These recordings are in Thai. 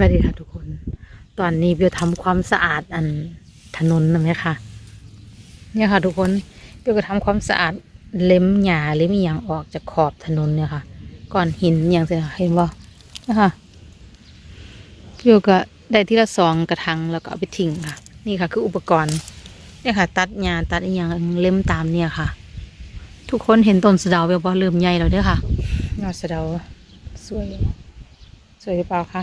วัสดีค่ะทุกคน ตอนนี้เบลทำความสะอาดอันถนนนะไหมคะเนี่ยค่ะ ทุกคนเบลก็ทำความสะอาดเล็มหญ้าเล็มอหย่างออกจากขอบถนนเนี่ยค่ะก่อนหินอย่างเสียเห็นบ่นะคะเบลก็ได้ที่ละสองกระถางแล้วก็เอาไปทิ้งค่ะ นี่ค่ะ คืออุปกรณ์เนี่ยค่ะ ตัดหญ้าตัดอหย่างเล็มตามเนี่ยค่ะ ทุกคนเห็นต้นสะเดาเบลว่าเริ่มใหญ่แล้วเด้อค่ะยอดสะเดาสวยสวยหรือเปล่าคะ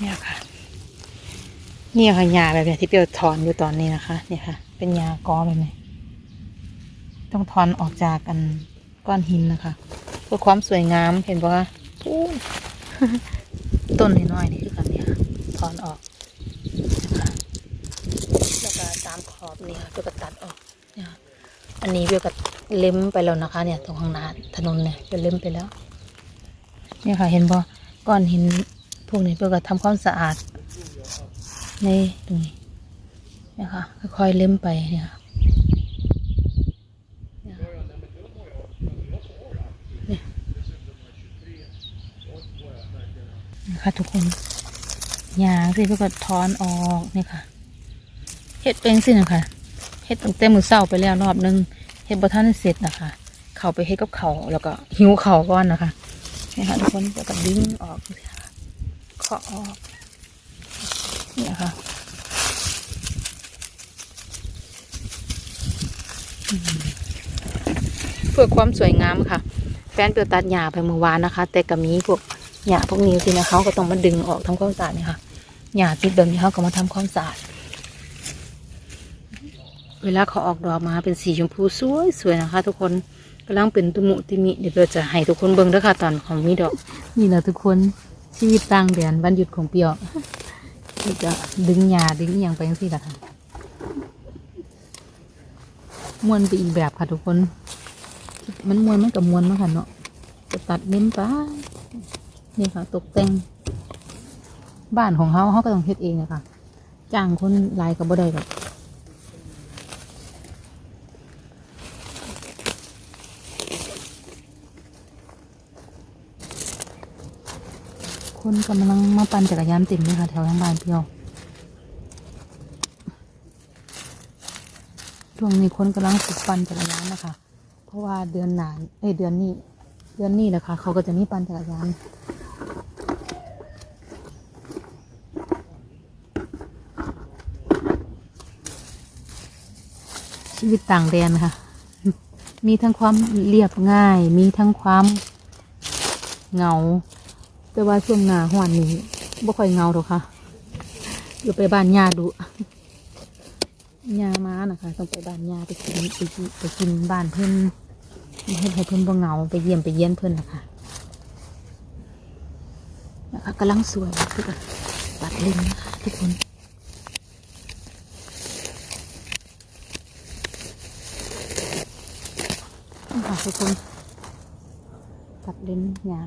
เนี่ยค่ะ เนี่ยค่ะยาแบบเนี้ยที่เปียวถอนอยู่ตอนนี้นะคะ เนี่ยค่ะ เป็นยากอแบบนี้ ต้องถอนออกจากกันก้อนหินนะคะ เพื่อความสวยงามเห็นปะคะต้นน้อยๆนี่คือกันเนี่ยถอนออกนะคะแล้วก็ตามขอบนี่ค่ะเปียวก็ตัดออกเนี่ยค่ะอันนี้เปียวก็เล็มไปแล้วนะคะ เนี่ย ตรงข้างหน้าถนนเนี่ยเปียวเล็มไปแล้ว เนี่ยค่ะ เห็นปะก้อนหิน พวกนี้เพื่อก็ทำความสะอาด ในตรงนี้นะคะค่อยๆเล็มไปเนี่ยค่ะนี่ยเนี่ยนะคะทุกคนยางสิเพื่อก็ถอนออกนี่ค่ะเฮ็ดเป็นสินะคะเฮ็ดตั้งแต่มือเศร้าไปแล้วรอบนึงเฮ็ดบ่ทันเสร็จนะคะ เข้าไปเฮ็ดกับเขาแล้วก็หิวเขาก่อนนะคะนี่ค่ะทุกคนแล้วก็ดึงออกค่ะ เคาะออกเนี่ยค่ะเพื่อความสวยงามค่ะ แฟนเปียวตัดหญ้าไปเมื่อวานนะคะ แต่ก็มีพวกหญ้าพวกนี้สินะเขาก็ต้องมาดึงออกทำความสะอาดเนี่ยค่ะหญ้าติดแบบนี้เขาก็มาทำความสะอาดเวลาเขาออกดอกมาเป็นสีชมพูสวยสวยนะคะ ทุกคนกำลังเป็นตุมุติมิเดี๋ยวเราจะให้ทุกคนเบิ่งด้วยค่ะตอนของมีดอก นี่แหละทุกคน ชีวิตต่างแดนวันหยุดของเปียวนี่จะดึงหญ้าดึงอหย่างไปยังสิล่ะค่ะมวนไปอีกแบบค่ะทุกคนมันมวนมันกับมวนมากค่ะเนาะจะตัดเน้นไปนี่ค่ะ ตกแต่ง บ้านของเขาเขาก็ต้องเฮ็ดเองอะค่ะจ้างคนหลายกับบ่ได้หรอ คนกำลังมาปั่นจักรยานเต็มเลยค่ะ แถวทางบ้านเปียวช่วงนี้คนกำลังฝึกปั่นจักรยานนะคะ เพราะว่าเดือนหนานเอ้ยเดือนนี้ เดือนนี้แหละค่ะเขาก็จะมีปั่นจักรยานชีวิตต่างแดนค่ะ มีทั้งความเรียบง่าย มีทั้งความเหงา แต่ว่าช่วงหน้าห้อนนี้บ่ค่อยเงาหรอกค่ะอยู่ไปบ้านยาดูยามานะคะต้องไปบ้านยาไปกินไปกินไปกินบ้านเพื่อนเฮ็ดให้เพื่อนบ่เงาไปเยี่ยมไปเยี่ยนเพื่อนนะคะนะคะกำลังสวยคือกันตัดเล็มนะคะทุกคนค่ะทุกคนตัดเลนหยา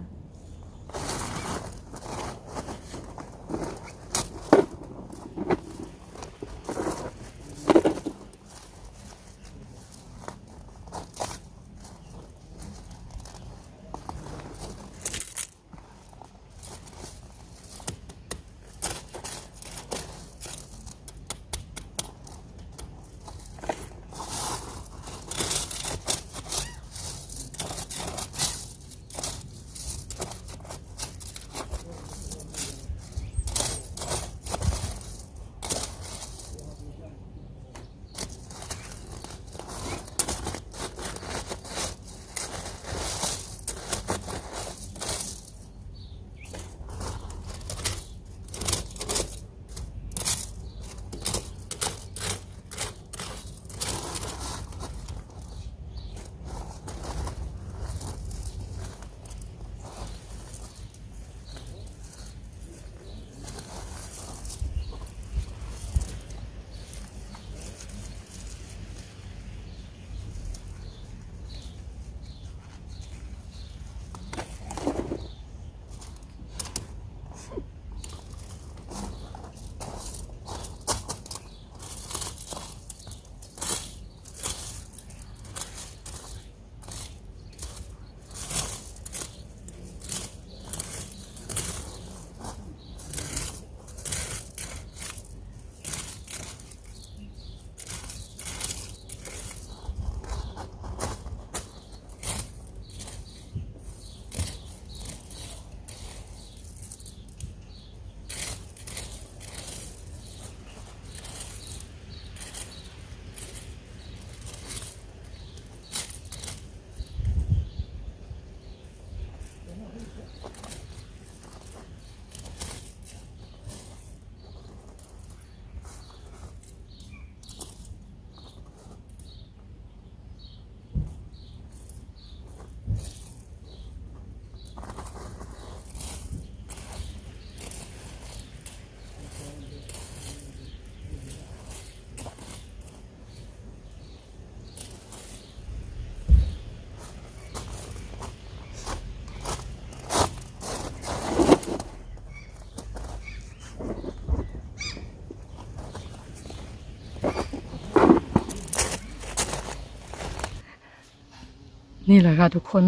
นี่แหละค่ะทุกคน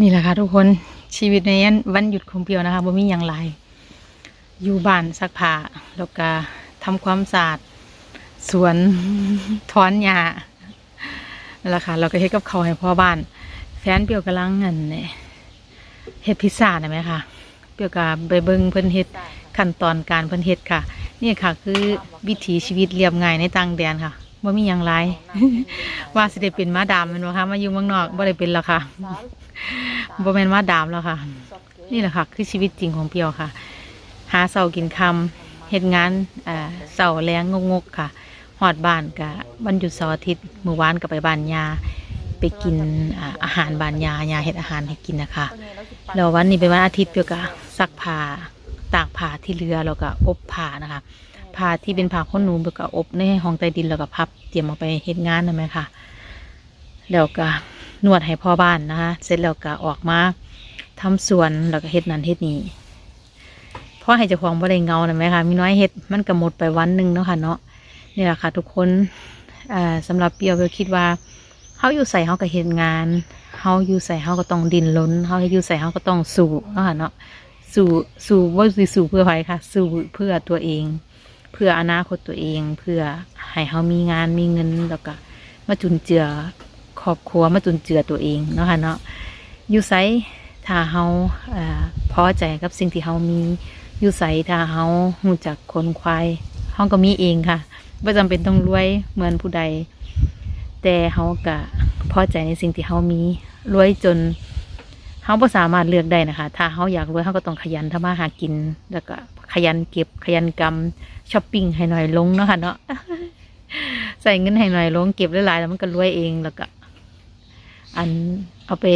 นี่แหละค่ะทุกคนชีวิตในวันหยุดของเปียวนะคะบ่มีอย่างไร อยู่บ้านซักผ้าแล้วก็ทำความสะอาดสวนถอนหญ้านั่นแหละค่ะเราก็เฮ็ดกับเขาให้พ่อบ้าน แฟนเปียวกำลังเงินเนี่ยเฮ็ดพิซซ่านะไหมคะเปียวก็ไปเบิ่งเพิ่นเฮ็ดขั้นตอนการเพิ่นเฮ็ดค่ะ นี่ค่ะคือวิถีชีวิตเรียบง่ายในต่างแดนค่ะ บ่มีหยังไร ว่าสิได้เป็นมาดามแม่นบ่คะมาอยู่เมืองนอกบ่ได้เป็นแล้วค่ะบ่แม่นมาดามแล้วค่ะ นี่แหละค่ะ คือชีวิตจริงของเปียวค่ะ หาเสากินคำเฮ็ดงานอ่าเสาแรงงกๆค่ะหอดบ้านกะวันหยุดเสาร์อาทิตย์มื้อวานก็ไปบ้านยาไปกินอ่าอาหารบ้านยายาเฮ็ดอาหารให้กินนะคะแล้ววันนี้เป็นวันอาทิตย์เปียวก็ซักผ้าตากผ้าที่เรือแล้วก็อบผ้านะคะ ผ้าที่เป็นผ้าขนหนูเปียวก็อบในห้องใต้ดินแล้วก็พับ เตรียมเอาไปเฮ็ดงานนั่นไหมค่ะ แล้วก็นวดให้พ่อบ้านนะคะ เสร็จแล้วก็ออกมาทำสวนแล้วก็เฮ็ดนั่นเฮ็ดนี่เพราะให้เจ้าของบ่ได้เงานะไหมคะมีน้อยเฮ็ดมันก็หมดไปวันหนึ่งเนาะค่ะเนาะนี่แหละค่ะทุกคนอ่าสำหรับเปียวเปียวคิดว่าเฮาอยู่ใส่เฮาก็เฮ็ดงานเฮาอยู่ใส่เฮาก็ต้องดิ้นรนเฮาอยู่ใส่เฮาก็ต้องสู้เนาะค่ะเนาะสู้สู้บ่สิสู้เพื่อใครค่ะ สู้เพื่อตัวเอง เพื่ออนาคตตัวเอง เพื่อให้เฮามีงานมีเงินแล้วก็มาจุนเจือครอบครัวมาจุนเจือตัวเองเนาะค่ะเนาะอยู่ไสถ้าเฮาเอ่อพอใจกับสิ่งที่เฮามีอยู่ไสถ้าเฮารู้จักคนควายเฮาก็มีเองค่ะไม่จำเป็นต้องรวยเหมือนผู้ใด แต่เฮาก็พอใจในสิ่งที่เฮามีรวยจน เฮาบ่สามารถเลือกได้นะคะ ถ้าเฮาอยากรวยเฮาก็ต้องขยันทำมาหากิน แล้วก็ขยันเก็บขยันกำช้อปปิ้งให้หน่อยลงเนาะค่ะเนาะใส่เงินให้หน่อยลงเก็บหลายๆแล้วมันก็รวยเองแล้วก็ อันเอาไป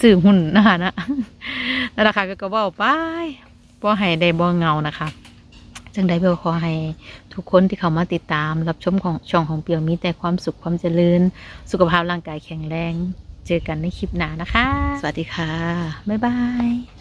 ซื้อหุ้นนะคะนะแล้วราคาก็ก็เว่าไปบ่ให้ได้บ่เงานะคะจึงได้เบลขอให้ทุกคนที่เข้ามาติดตาม รับชมของช่องของเปียวมีแต่ความสุขความเจริญ สุขภาพร่างกายแข็งแรง เจอกันในคลิปหน้านะคะ สวัสดีค่ะ บ๊ายบาย